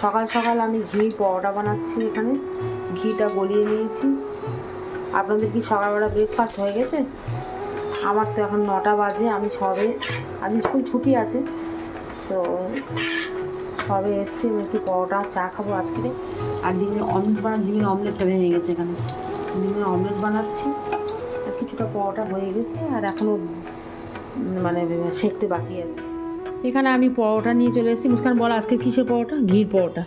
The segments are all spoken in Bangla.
সকাল সকাল আমি ঘি পরোটা বানাচ্ছি এখানে। ঘিটা গলিয়ে নিয়েছি। আপনাদের কি সকালবেলা ব্রেকফাস্ট হয়ে গেছে? আমার তো এখন নটা বাজে, আমি সবে আজ স্কুল ছুটি আছে, তো সবে এসছি, আমি একটু পরোটা, চা খাব আজকে। আর ডিমের অমলেট বানা ডিমের অমলেটটা ভেঙে গেছে এখানে। ডিমের অমলেট বানাচ্ছি, আর কিছুটা পরোটা হয়ে গেছে, আর এখনও মানে সেঁকতে বাকি আছে। এখানে আমি পরোটা নিয়ে চলে এসেছি। মুস্কান বল আজকে কিসের পরোটা? ঘির পরোটা।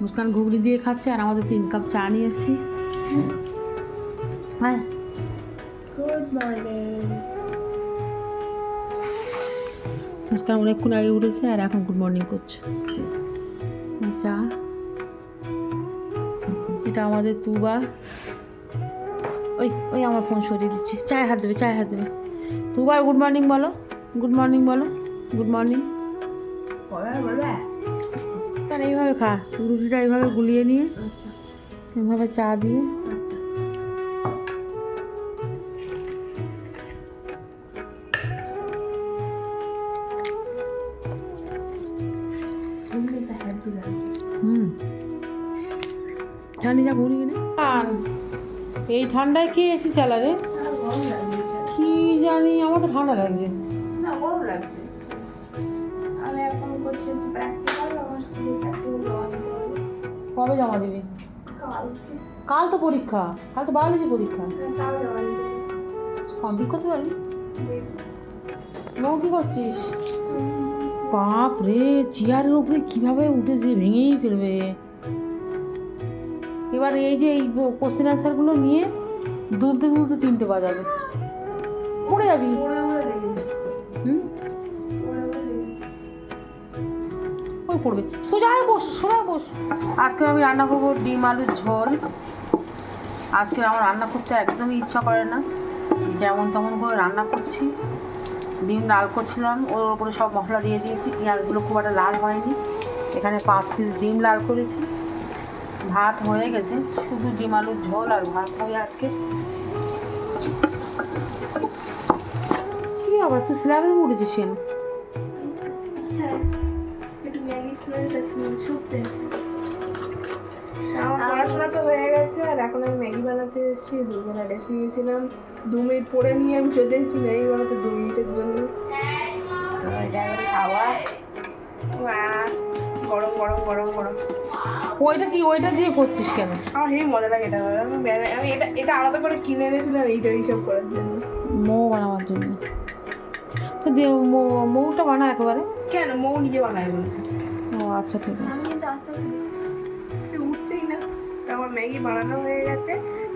মুস্কান ঘুগনি দিয়ে খাচ্ছে আর আমাদের তিন কাপ চা নিয়ে এসেছি। হ্যাঁ। মুস্কান অনেকক্ষণ আগে উঠেছে আর এখন গুড মর্নিং করছে। চা। এটা আমাদের তুবা। ওই ওই আমার ফোন সরিয়ে দিচ্ছে। চায় হাত দেবে চায় হাত দেবে। তুবা গুড মর্নিং বলো। গুড মর্নিং বলো। গুড মর্নিং আর এইভাবে খা রুটিটা এইভাবে গুলিয়ে নিয়ে এইভাবে চা দিয়ে। হুম। জানি যা ঘুরি কিনে এই ঠান্ডায় কে এসি চালা রে? কি জানি আমার তো ঠান্ডা লাগছে। না গরম লাগছে। আমি এখন প্র্যাকটিক্যাল কবে জমা দিবি? কাল তো পরীক্ষা। কাল তো বায়োলজি পরীক্ষা। হবে কমপ্লিট করতে পারবি? মৌ কি করছিস? বাপ রে চেয়ারের উপরে কীভাবে উঠেছে ভেঙেই ফেলবে? এবার এই যে এই কোশ্চেন অ্যান্সারগুলো নিয়ে দুলতে দুলতে তিনটে বাজাবে। পড়ে যাবি। হুম? পড়বে। সোজা হয়ে বস, সোজা বস। আজকে আমি রান্না করব ডিম আলুর ঝোল। আজকে আমার রান্না করতে একদমই ইচ্ছা করে না। যেমন তেমন করে রান্না করছি। ডিম লাল করছিলাম, ওর ওপরে সব মশলা দিয়ে দিয়েছি। পেঁয়াজগুলো খুব একটা লাল হয়নি। এখানে পাঁচ পিস ডিম লাল করেছি। ভাত হয়ে গেছে। শুধু ডিম আলুর ঝোল আর ভাত হবে আজকে। কি আবার তুই স্ল্যাবের উঠেছিস পড়াশোনা তো হয়ে গেছে আর এখন আমি ম্যাগি বানাতে এসেছি দুবেলা রেসি নিয়েছিলাম দু মিনিট পরে নিয়ে আমি চলে এসেছি ম্যাগি বানাতে দু মিনিটের জন্য খাওয়া গরম গরম গরম গরম ওইটা কি ওইটা দিয়ে করছিস কেন? আমার হেবি মজা লাগে এটা আমি আমি এটা এটা আলাদা করে কিনে এনেছিলাম এইটা এইসব করার জন্য। মৌ বানাবার জন্য। তো মৌটা বানা একেবারে। কেন? মৌ নিজে বানায় বলেছে। ও আচ্ছা ঠিক আছে। উঠছেই না। আমার ম্যাগি বানানো হয়ে গেছে।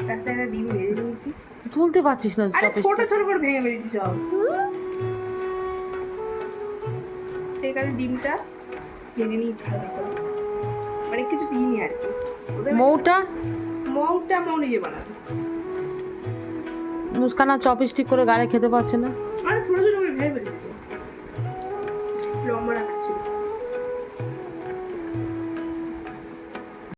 তারপরে একটা ডিম ভেজে নিয়েছি। তুলতে পারছিস না আরে চপে ছোট ছোট করে ভেঙে ফেলেছি সব। এখানে ডিমটা ভেজে নিয়েছি মানে কিছু দিইনি আর কি। মৌটা? মৌটা মৌ নিজে বানাবে। মুস্কানা চপস্টিক করে গাড়ি খেতে পারছে না। আরে ছোট ছোট করে ভেঙে ফেলেছি লম্বা রাখতে